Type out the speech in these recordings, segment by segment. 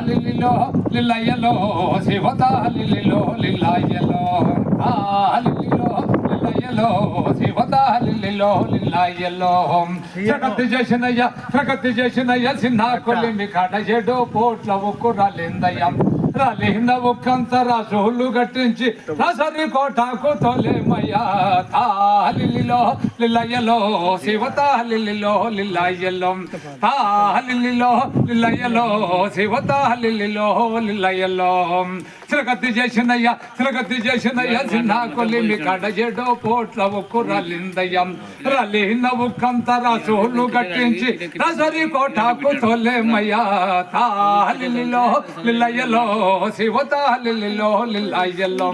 లిల్లిలో లిల్లయ్యలో శివత లిల్లిలో లిల్లయ్యలో. ఆ లిల్లిలో లిల్లయ్యలో శివత లిల్లిలో లిల్లయ్యలో. ప్రగతి చేసినయ్య ప్రగతి చేసినయ్య చిన్న కొలిమి కాడ చెడు పోట్ల ఉక్కు రాలిందయ్య రాలిన ఒక్కంత రాసులు గట్టించి రసరి కోటాకు తొలేమయ్యా తాలిలో లిల్లయ్యలో శివత లిల్లిలో లిల్లయ్యలో తాలిలో లిల్లయ్యలో శివత లిల్లిలో లిల్లయ్యలో. తిరగతి చేసినయ్య తిరగతి చేసినయ్య చిన్న కొలిమి కాడ చెడు. పోట్ల ఉక్కు రాలిందయ్య. రాలిన ఒక్కంత రాసులు గట్టించి రసరి కోటాకు తొలేమయ్యా తాలిలో లిల్లయ్యలో శివత లిల్లిలో లిల్లయ్యలో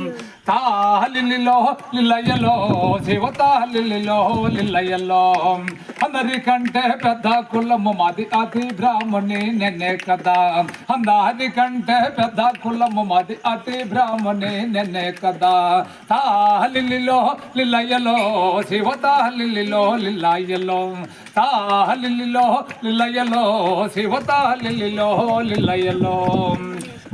తాలిలో లిల్లయ్యలో శివత లిల్లిలో లిల్లయ్యలో అందరికంటే పెద్ద కులము మాది అతి బ్రాహ్మణి నిన్నే కదా. అందరికంటే పెద్ద కులము మాది అతి బ్రాహ్మణి నిన్నే కదా. తాహలిలో లిల్లయ్యలో శివత లిల్లిలో లిల్లయ్యలో. తాహలిలో లిల్లయ్యలో శివత లిల్లిలో లిల్లయ్యలో.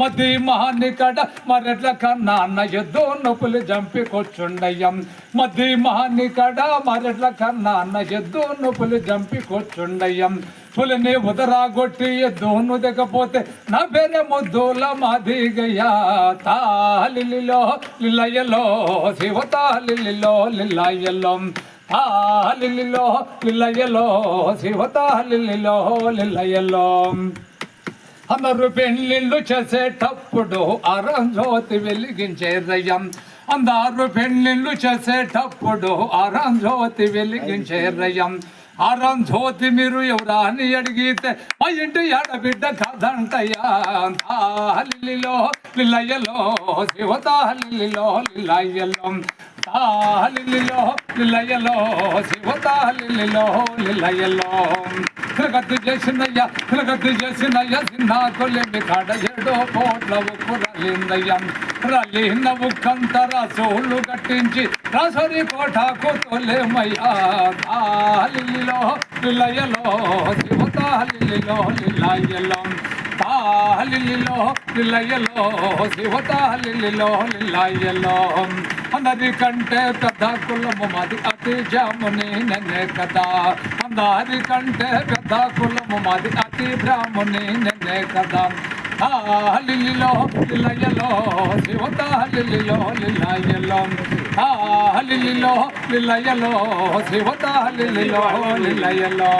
మది మహానికడ మరెట్ల కన్నా అన్న ఎద్దు నొప్పులు జంపికొచ్చుండయ్యం మది మహానికడ మరెట్ల కన్నా అన్న ఎద్దు నొప్పులు జంపికొచ్చుండయ్యం కూర్చుండయ్యం ఉదరాగొట్టి ఎద్దును దిగపోతే నా పేరే ముద్దుల మాదిగయ్యా. తాలిలో లిల్లయ్యలో శివ తాలిలో లిల్లయ్యలో తాలిలో లిల్లయ్యలో శివ తాలిలో లిల్లయ్యలో అందరు పెళ్ళిళ్ళు చేసేటప్పుడు అరంజోతి వెలిగించే రయ్యం అందరు పెళ్ళిళ్ళు చేసేటప్పుడు అరంజోతి వెలిగించే రయ్యం అరంజ్యోతి మీరు ఎవరా అని అడిగితే మా ఇంటి ఆడబిడ్డ కాదంటయ్యా తాలిలో లిల్లయ్యలో శివతాలిలో లిల్లయ్యలో తాలిలో లిల్లయ్యలో శివతాలిలో లిల్లయ్యలో. ప్రగతి చేసిందయ్యా ప్రగతి చేసిందయ్యా చిన్న కొలిమి కాడ ఏడో కోట్ల ఉప్పు రలిందయ్య. రలిన ఉక్కంతర సోళ్ళు కట్టించి రసరి కోటకు తొలేమయ్యా. తాలిలో లిల్లయ్యలో శివతాలిలో లిల్లయ్యలో తాలిలో లిల్లయ్యలో శివతాలిలో అందరి కంటే పెద్ద కులము మాది అతి జాముని నన్నే కదా. అందరికంటే పెద్ద కులము మాది అతి బ్రాహ్మణి నన్నే కదా. లిల్లిలో లిలయలో శివత లిల్లిలో లిల్లయ్యలో లిల్లిలో లిల్లయ్యలో శివత లిల్లిలో లిల్లయ్యలో